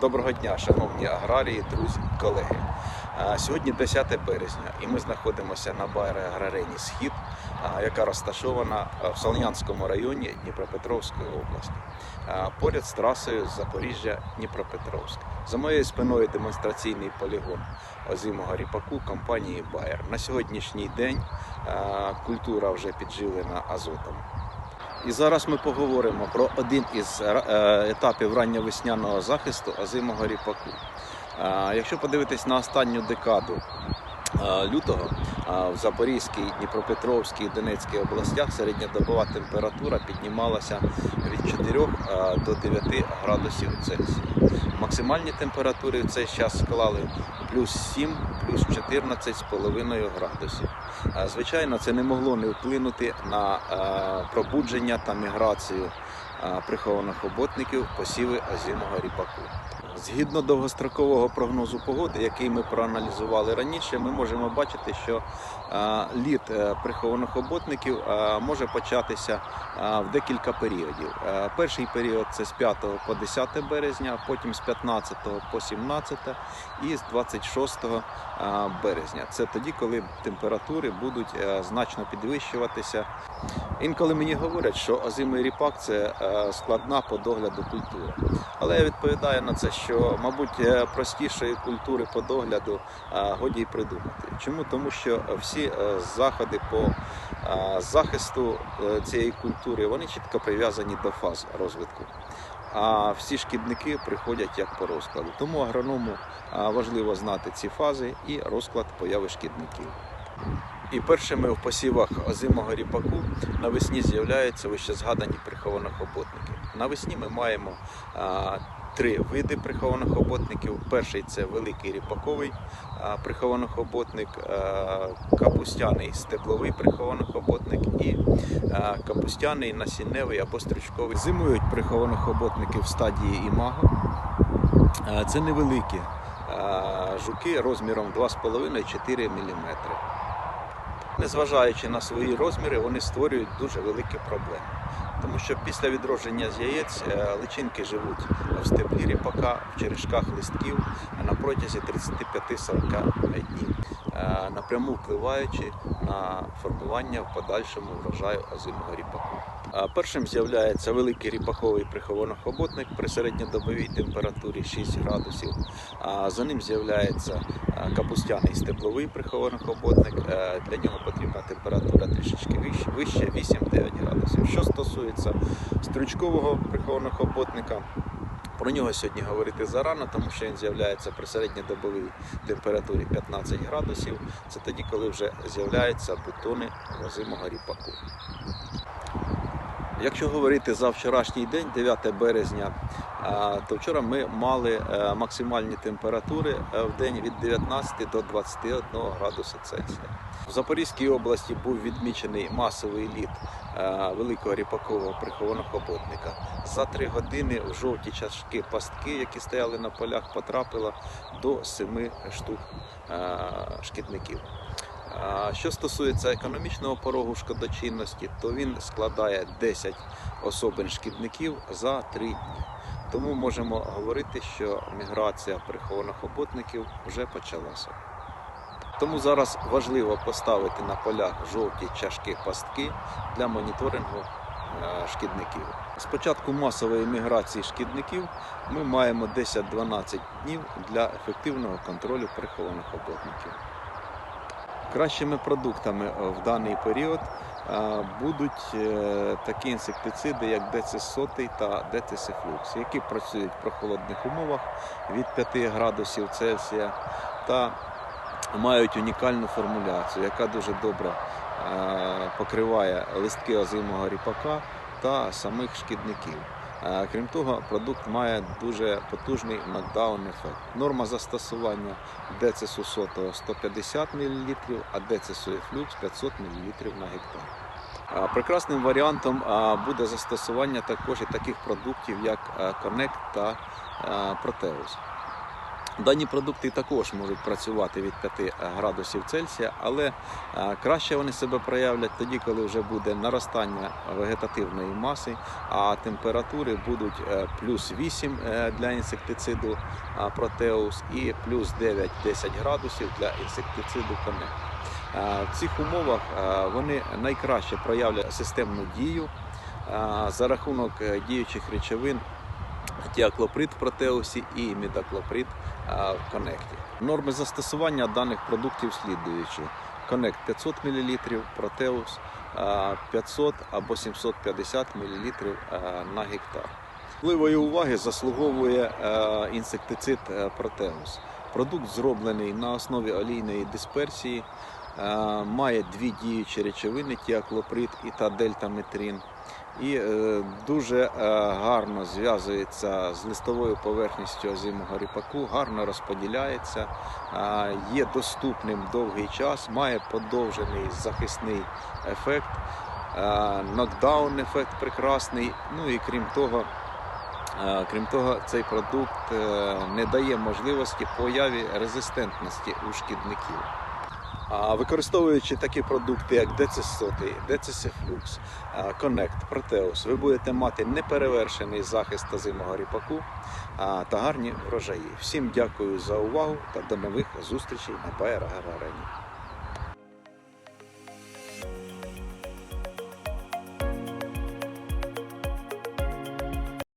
Доброго дня, шановні аграрії, друзі, колеги. Сьогодні 10 березня, і ми знаходимося на байрі аграрені Схід, яка розташована в Солонянському районі Дніпропетровської області, поряд з трасою Запоріжжя-Дніпропетровськ. За моєю спиною демонстраційний полігон озимого ріпаку компанії Байер. На сьогоднішній день культура вже підживлена азотом. І зараз ми поговоримо про один із е, етапів ранньовесняного захисту озимого ріпаку. Якщо подивитись на останню декаду лютого в Запорізькій, Дніпропетровській і Донецькій областях середньодобова температура піднімалася від 4 е, до 9 градусів Цельсія. Максимальні температури в цей час склали плюс 7, плюс 14,5 градусів. Звичайно, це не могло не вплинути на пробудження та міграцію прихованих оботників посіви озимого ріпаку. Згідно довгострокового прогнозу погоди, який ми проаналізували раніше, ми можемо бачити, що е, літ е, прихованих оботників е, може початися в декілька періодів. Перший період це з 5 по 10 березня, потім з 15 по 17 і з 26 е, березня. Це тоді, коли температури будуть значно підвищуватися. Інколи мені говорять, що озимий ріпак це складна по догляду культура. Але я відповідаю на це, що, мабуть, е, простішої культури по догляду е, годі й придумати. Чому? Тому що всі е, заходи по захисту цієї культури вони чітко прив'язані до фаз розвитку. А всі шкідники приходять як по розкладу. Тому агроному важливо знати ці фази і розклад появи шкідників. І першими в посівах озимого ріпаку навесні з'являються вище згадані прихованих оботників. Навесні ми маємо три види прихованих оботників. Перший це великий ріпаковий а, прихований оботник, капустяний стебловий прихований оботник і капустяний насінневий або стручковий. Зимують прихованих оботників в стадії імаго. Це невеликі жуки розміром 2,5-4 мм. Незважаючи на свої розміри, вони створюють дуже великі проблеми. Тому що після відродження з яєць е, личинки живуть в стеблі ріпака, в черешках листків на протязі 35-40 днів, е, напряму впливаючи на формування в подальшому врожаю озимого ріпаку. Першим з'являється великий ріпаковий прихованохоботник при середньодобовій температурі 6 градусів. За ним з'являється е, капустяний стебловий прихованохоботник. Е, Для нього потрібна температура трішечки вищ- вище 8-9 градусів. Що стосується стручкового прихованохоботника, про нього сьогодні говорити зарано, тому що він з'являється при середньодобовій температурі 15 градусів. Це тоді, коли вже з'являються бутони озимого ріпаку. Якщо говорити за вчорашній день, 9 березня, то вчора ми мали е, максимальні температури е, в день від 19 до 21 градуса Цельсія. В Запорізькій області був відмічений масовий літ е, великого ріпакового прихованого оботника. За три години в жовті чашки пастки, які стояли на полях, потрапило до 7 штук шкідників. Що стосується економічного порогу шкодочинності, то він складає 10 особин шкідників за 3 дні. Тому можемо говорити, що міграція прихованих оботників вже почалася. Тому зараз важливо поставити на полях жовті чашки пастки для моніторингу е, шкідників. З початку масової міграції шкідників ми маємо 10-12 днів для ефективного контролю прихованих оботників. Кращими продуктами е, в даний період е, будуть е, такі інсектициди, як децисотий та децисифлюкс, які працюють в прохолодних умовах від 5 градусів Цельсія та мають унікальну формуляцію, яка дуже добре покриває листки озимого ріпака та самих шкідників. Е, Крім того, продукт має дуже потужний нокдаун-ефект. Норма застосування децису сотого 150 мл, а децису ефлюкс 500 мл на гектар. Прекрасним варіантом буде застосування також і таких продуктів, як Connect та Proteus. Дані продукти також можуть працювати від 5 градусів Цельсія, але е, краще вони себе проявлять тоді, коли вже буде наростання вегетативної маси, а температури будуть е, плюс 8 е, для інсектициду е, Proteus і плюс 9-10 градусів для інсектициду. Е, В цих умовах е, вони найкраще проявлять системну дію е, за рахунок е, діючих речовин тіаклоприд в протеусі і мідаклоприд в коннекті. Норми застосування даних продуктів слідуючі. Коннект 500 мл, протеус 500 або 750 мл на гектар. Впливої уваги заслуговує інсектицид протеус. Продукт зроблений на основі олійної дисперсії, має дві діючі речовини тіаклоприд і та дельтаметрин і е, дуже е, гарно зв'язується з листовою поверхністю озимого ріпаку, гарно розподіляється, є доступним довгий час, має подовжений захисний ефект, нокдаун ефект прекрасний. Ну і крім того, крім того, цей продукт е, не дає можливості появі резистентності у шкідників. Використовуючи такі продукти, як Децисоти, Децисифлюкс, Connect, Proteus, ви будете мати неперевершений захист озимого ріпаку та гарні врожаї. Всім дякую за увагу та до нових зустрічей на Байер Аграрені.